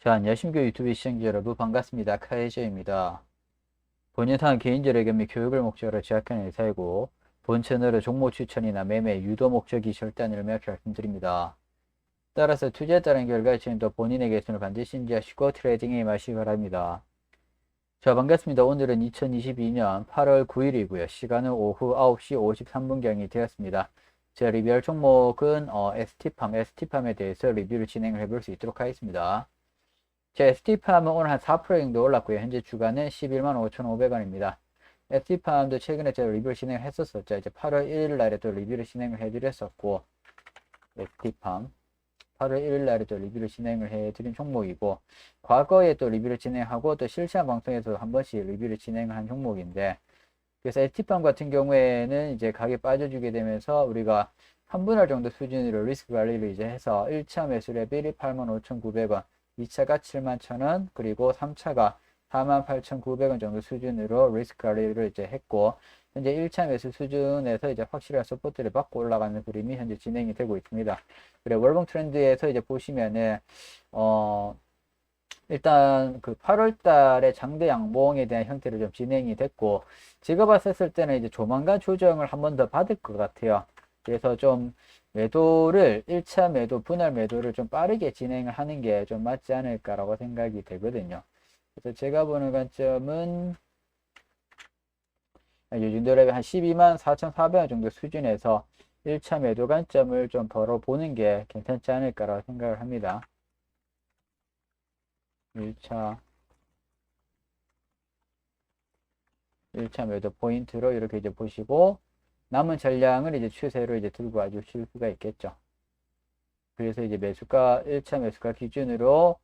자, 안녕하십니까 유튜브 시청자 여러분 반갑습니다. 카이저입니다. 본 영상은 개인적인 겸 교육을 목적으로 제작한 회사이고 본 채널의 종목 추천이나 매매 유도 목적이 절대 이렇게 말씀드립니다. 따라서 투자에 따른 결과치는 본인의 계산을 반드시 인지하시고 트레이딩에 임하시기 바랍니다. 자, 반갑습니다. 오늘은 2022년 8월 9일이고요. 시간은 오후 9시 53분경이 되었습니다. 제 리뷰할 종목은 어, ST팜, ST팜에 대해서 리뷰를 진행을 해볼 수 있도록 하겠습니다. 제 ST팜은 오늘 한 4% 정도 올랐고요. 현재 주가는 11만 5,500원입니다. ST팜도 최근에 제가 리뷰를 진행을 했었었죠. 이제 8월 1일 날에 또 리뷰를 진행을 해드렸었고, ST팜. 8월 1일 날에 또 리뷰를 진행을 해드린 종목이고, 과거에 또 리뷰를 진행하고, 또 실시간 방송에서 한 번씩 리뷰를 진행을 한 종목인데, 그래서 ST팜 같은 경우에는 이제 가격이 빠져주게 되면서 우리가 한 분할 정도 수준으로 리스크 관리를 이제 해서 1차 매수 레벨이 85,900원, 2차가 71,000원, 그리고 3차가 48,900원 정도 수준으로 리스크 관리를 이제 했고, 현재 1차 매수 수준에서 이제 확실한 서포트를 받고 올라가는 그림이 현재 진행이 되고 있습니다. 그래, 월봉 트렌드에서 이제 보시면은, 어, 일단 그 8월 달에 장대 양봉에 대한 형태로 좀 진행이 됐고, 제가 봤을 때는 이제 조만간 조정을 한 번 더 받을 것 같아요. 그래서 좀 매도를 1차 매도, 분할 매도를 좀 빠르게 진행을 하는 게 좀 맞지 않을까라고 생각이 되거든요. 그래서 제가 보는 관점은 요 정도 레벨 한 12만 4,400원 정도 수준에서 1차 매도 관점을 좀 벌어보는 게 괜찮지 않을까라고 생각을 합니다. 1차 1차 매도 포인트로 이렇게 이제 보시고 남은 전량을 이제 추세로 이제 들고 와 주실 수가 있겠죠. 그래서 이제 매수가 1차 매수가 기준으로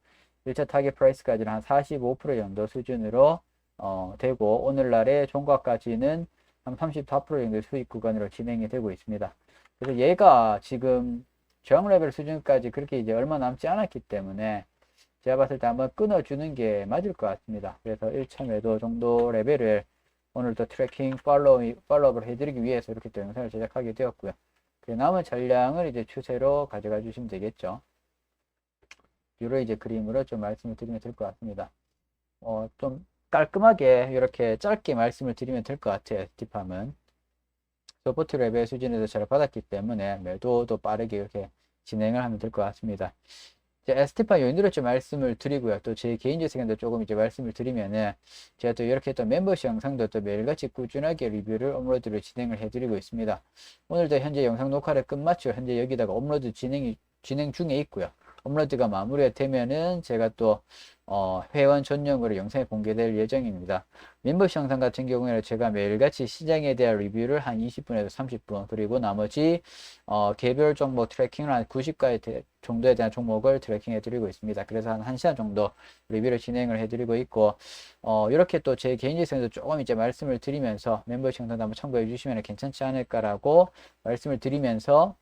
1차 타겟 프라이스까지는 한 45% 정도 수준으로 어, 되고 오늘날의 종가까지는 한 34% 정도 수익 구간으로 진행이 되고 있습니다. 그래서 얘가 지금 저항 레벨 수준까지 그렇게 이제 얼마 남지 않았기 때문에 제가 봤을 때 한번 끊어주는 게 맞을 것 같습니다. 그래서 1차 매도 정도 레벨을 오늘도 트래킹 팔로우, 팔로우업을 해드리기 위해서 이렇게 또 영상을 제작하게 되었고요. 그 남은 전량을 이제 추세로 가져가 주시면 되겠죠. 이런 이제 그림으로 좀 말씀을 드리면 될 것 같습니다. 어, 좀 깔끔하게 이렇게 짧게 말씀을 드리면 될 것 같아요. 서포트 레벨 수준에서 잘 받았기 때문에 매도도 빠르게 이렇게 진행을 하면 될 것 같습니다. 이제 에스티파 요인으로 좀 말씀을 드리고요. 또 제 개인적 생각도 조금 이제 말씀을 드리면은 제가 또 이렇게 또 멤버십 영상도 또 매일같이 꾸준하게 리뷰를 업로드를 진행을 해드리고 있습니다. 오늘도 현재 영상 녹화를 끝마치고 현재 여기다가 업로드 진행이 진행 중에 있고요. 업로드가 마무리가 되면은 제가 또 어, 회원 전용으로 영상이 공개될 예정입니다. 멤버십 영상 같은 경우에는 제가 매일같이 시장에 대한 리뷰를 한 20분에서 30분 그리고 나머지 어, 개별 종목 트래킹을 한 90가지 정도에 대한 종목을 트래킹 해 드리고 있습니다. 그래서 한 1시간 정도 리뷰를 진행을 해 드리고 있고 어, 이렇게 또 제 개인적 생각도 조금 이제 말씀을 드리면서 멤버십 영상도 한번 참고해 주시면 괜찮지 않을까라고 말씀을 드리면서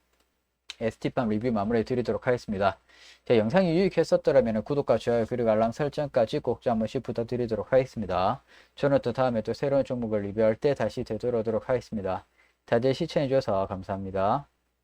ST팜 리뷰 마무리 드리도록 하겠습니다. 제 영상이 유익했었더라면 구독과 좋아요 그리고 알람 설정까지 꼭좀한 번씩 부탁드리도록 하겠습니다. 저는 또 다음에 또 새로운 종목을 리뷰할 때 다시 되돌아오도록 하겠습니다. 다들 시청해주셔서 감사합니다.